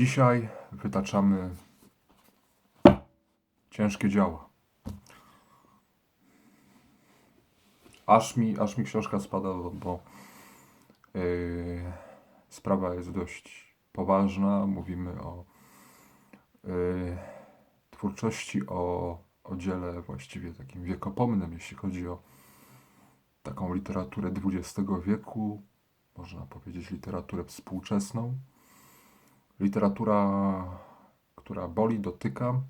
Dzisiaj wytaczamy ciężkie dzieła. Aż mi, aż mi książka spada, bo yy, sprawa jest dość poważna. Mówimy o yy, twórczości, o, o dziele właściwie takim wiekopomnym, jeśli chodzi o taką literaturę XX wieku, można powiedzieć literaturę współczesną. Literatura, która boli, dotyka,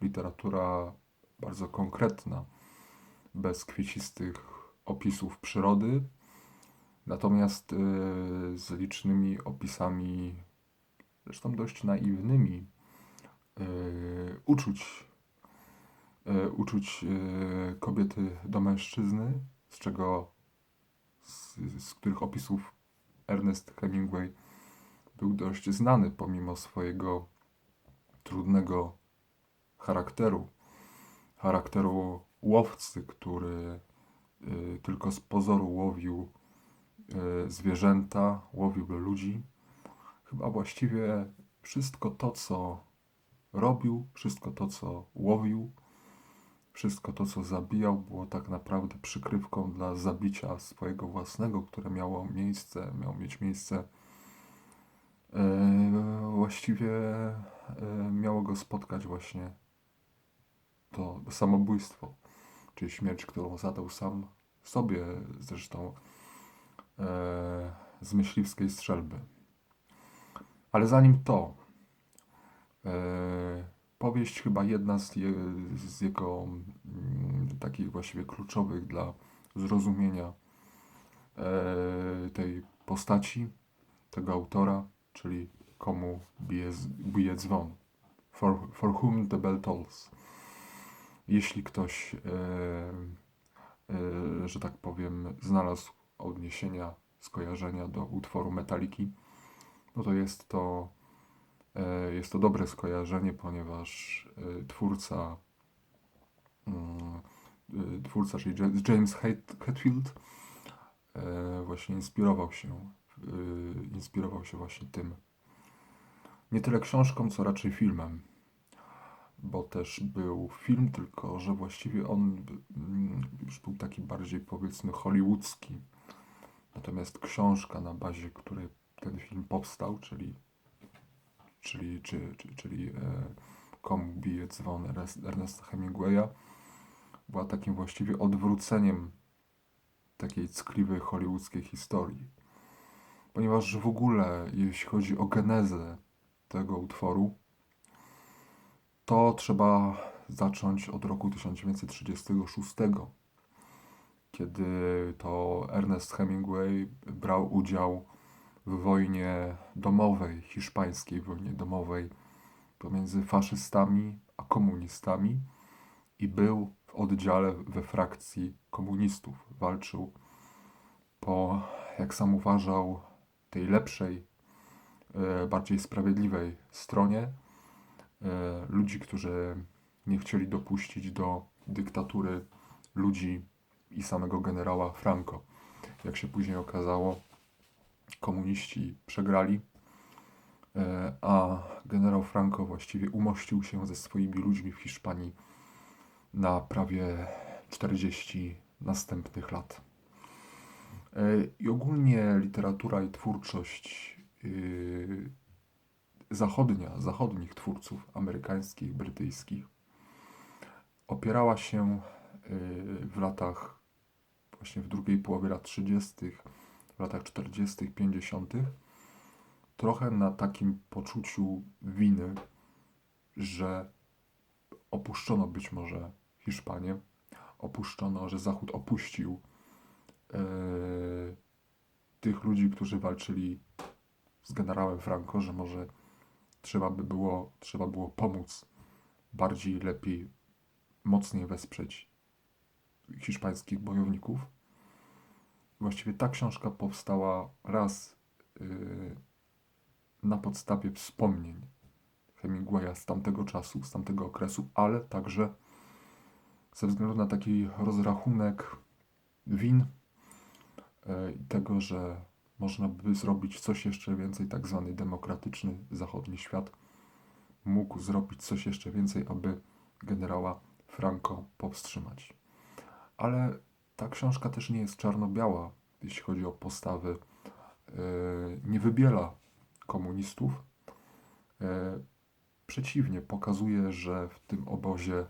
literatura bardzo konkretna, bez kwiecistych opisów przyrody, natomiast y, z licznymi opisami, zresztą dość naiwnymi, y, uczuć, y, uczuć kobiety do mężczyzny, z czego z, z których opisów Ernest Hemingway był dość znany pomimo swojego trudnego charakteru. Charakteru łowcy, który y, tylko z pozoru łowił y, zwierzęta, łowił ludzi. Chyba właściwie wszystko to, co robił, wszystko to, co łowił, wszystko to, co zabijał, było tak naprawdę przykrywką dla zabicia swojego własnego, które miało miejsce, miało mieć miejsce właściwie e, miało go spotkać właśnie to samobójstwo, czyli śmierć, którą zadał sam sobie, zresztą e, z myśliwskiej strzelby. Ale zanim to, e, powieść chyba jedna z, je, z jego mm, takich właściwie kluczowych dla zrozumienia e, tej postaci, tego autora, czyli komu bije, bije dzwon. For, for whom the bell tolls. Jeśli ktoś, e, e, że tak powiem, znalazł odniesienia, skojarzenia do utworu Metaliki, no to jest to, e, jest to dobre skojarzenie, ponieważ e, twórca, mm, e, twórca, czyli Ja- James Hetfield, e, właśnie inspirował się, inspirował się właśnie tym. Nie tyle książką, co raczej filmem. Bo też był film, tylko że właściwie on mm, już był taki bardziej powiedzmy hollywoodzki. Natomiast książka, na bazie której ten film powstał, czyli, czyli, czy, czy, czyli e, Komu bije dzwon Ernest- Ernesta Hemingwaya, była takim właściwie odwróceniem takiej ckliwej hollywoodzkiej historii. Ponieważ w ogóle, jeśli chodzi o genezę tego utworu, to trzeba zacząć od roku 1936, kiedy to Ernest Hemingway brał udział w wojnie domowej, hiszpańskiej wojnie domowej pomiędzy faszystami a komunistami i był w oddziale we frakcji komunistów. Walczył po, jak sam uważał, tej lepszej, e, bardziej sprawiedliwej stronie e, ludzi, którzy nie chcieli dopuścić do dyktatury ludzi i samego generała Franco. Jak się później okazało, komuniści przegrali, e, a generał Franco właściwie umościł się ze swoimi ludźmi w Hiszpanii na prawie 40 następnych lat. E, I ogólnie literatura i twórczość yy, zachodnia, zachodnich twórców amerykańskich, brytyjskich opierała się yy, w latach, właśnie w drugiej połowie lat 30., w latach 40., 50., trochę na takim poczuciu winy, że opuszczono być może Hiszpanię, opuszczono, że Zachód opuścił e, tych ludzi, którzy walczyli z generałem Franco, że może trzeba by było, trzeba było pomóc bardziej, lepiej, mocniej wesprzeć hiszpańskich bojowników. Właściwie ta książka powstała raz y, na podstawie wspomnień Hemingwaya z tamtego czasu, z tamtego okresu, ale także ze względu na taki rozrachunek win i tego, że można by zrobić coś jeszcze więcej, tak zwany demokratyczny zachodni świat mógł zrobić coś jeszcze więcej, aby generała Franco powstrzymać. Ale ta książka też nie jest czarno-biała, jeśli chodzi o postawy. Yy, Nie wybiela komunistów. Yy, Przeciwnie, pokazuje, że w tym obozie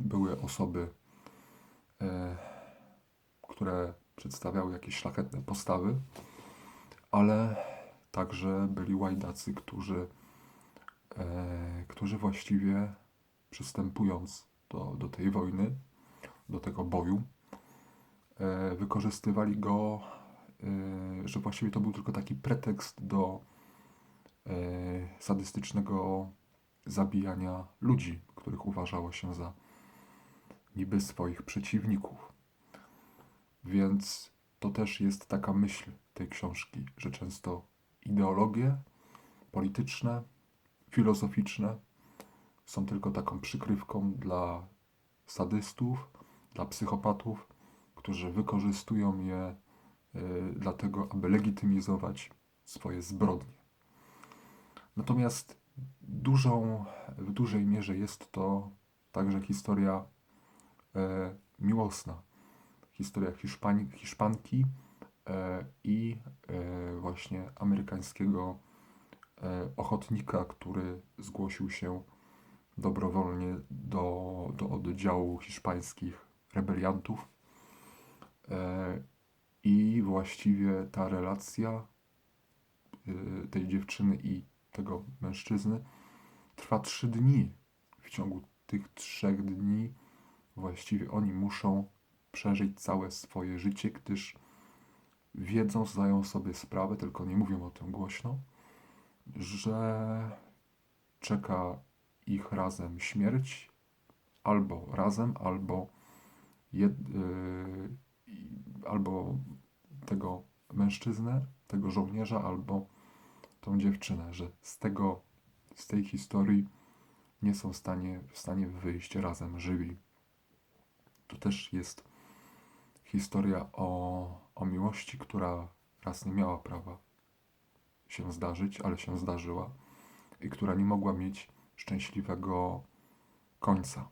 były osoby, które przedstawiały jakieś szlachetne postawy, ale także byli łajdacy, którzy, e, którzy właściwie przystępując do, do tej wojny, do tego boju, e, wykorzystywali go, e, że właściwie to był tylko taki pretekst do e, sadystycznego zabijania ludzi, których uważało się za niby swoich przeciwników. Więc to też jest taka myśl tej książki, że często ideologie polityczne, filozoficzne są tylko taką przykrywką dla sadystów, dla psychopatów, którzy wykorzystują je y, dlatego, aby legitymizować swoje zbrodnie. Natomiast dużą, w dużej mierze jest to także historia e, miłosna. Historia Hiszpanii, Hiszpanki e, i e, właśnie amerykańskiego e, ochotnika, który zgłosił się dobrowolnie do, do oddziału hiszpańskich rebeliantów. I właściwie ta relacja tej dziewczyny i tego mężczyzny trwa trzy dni. W ciągu tych trzech dni właściwie oni muszą przeżyć całe swoje życie, gdyż wiedzą, zdają sobie sprawę, tylko nie mówią o tym głośno, że czeka ich razem śmierć, albo razem, albo, jed, yy, albo tego mężczyznę, tego żołnierza, albo tą dziewczynę, że z tego, z tej historii nie są w stanie, w stanie wyjść razem żywi. To też jest historia o, o miłości, która raz nie miała prawa się zdarzyć, ale się zdarzyła i która nie mogła mieć szczęśliwego końca.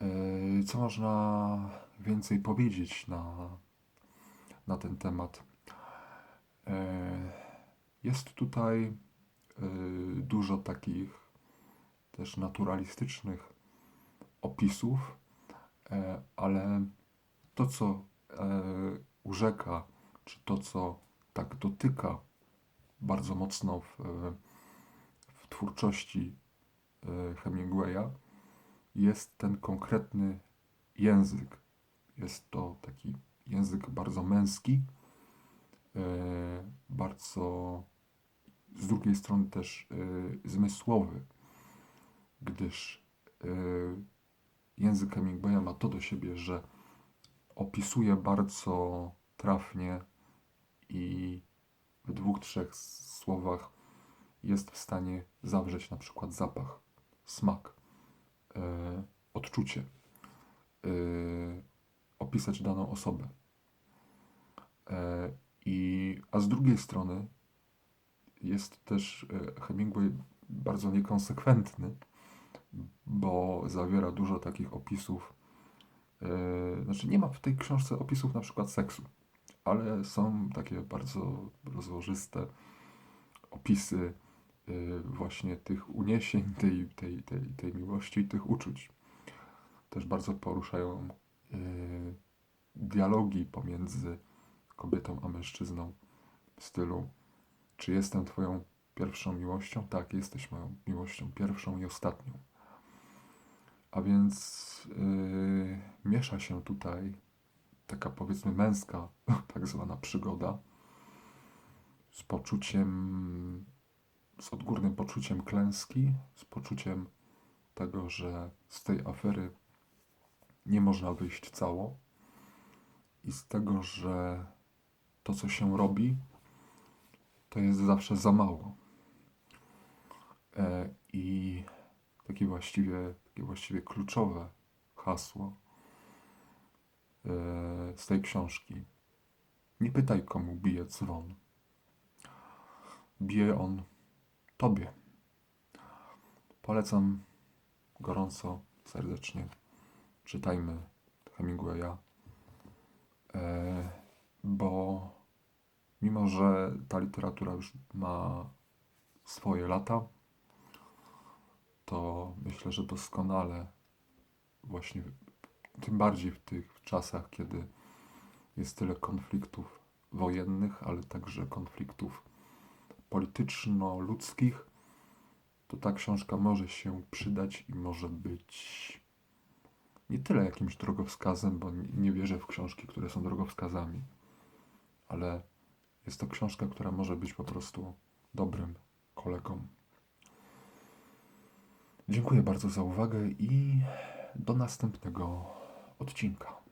Yy, Co można więcej powiedzieć na, na ten temat? Yy, Jest tutaj yy, dużo takich też naturalistycznych opisów, e, ale to, co e, urzeka, czy to, co tak dotyka bardzo mocno w, w twórczości e, Hemingwaya, jest ten konkretny język. Jest to taki język bardzo męski, e, bardzo z drugiej strony też e, zmysłowy, gdyż e, język Hemingwaya ma to do siebie, że opisuje bardzo trafnie i w dwóch, trzech słowach jest w stanie zawrzeć na przykład zapach, smak, e, odczucie, e, opisać daną osobę. E, i, a z drugiej strony jest też Hemingway bardzo niekonsekwentny, bo zawiera dużo takich opisów. e, Znaczy, nie ma w tej książce opisów na przykład seksu, ale są takie bardzo rozłożyste opisy e, właśnie tych uniesień, tej, tej, tej, tej miłości tych uczuć. Też bardzo poruszają e, dialogi pomiędzy kobietą a mężczyzną w stylu czy jestem twoją pierwszą miłością? Tak, jesteś moją miłością pierwszą i ostatnią. A więc yy, miesza się tutaj taka powiedzmy męska, tak zwana przygoda z poczuciem, z odgórnym poczuciem klęski, z poczuciem tego, że z tej afery nie można wyjść cało i z tego, że to, co się robi, to jest zawsze za mało. E, I takie właściwie, takie właściwie kluczowe hasło e, z tej książki Nie pytaj, komu bije dzwon. Bije on tobie. Polecam gorąco, serdecznie. Czytajmy Hemingwaya, e, bo mimo, że ta literatura już ma swoje lata, to myślę, że doskonale właśnie tym bardziej w tych czasach, kiedy jest tyle konfliktów wojennych, ale także konfliktów polityczno-ludzkich, to ta książka może się przydać i może być nie tyle jakimś drogowskazem, bo nie- wierzę w książki, które są drogowskazami, ale jest to książka, która może być po prostu dobrym kolegą. Dziękuję bardzo za uwagę i do następnego odcinka.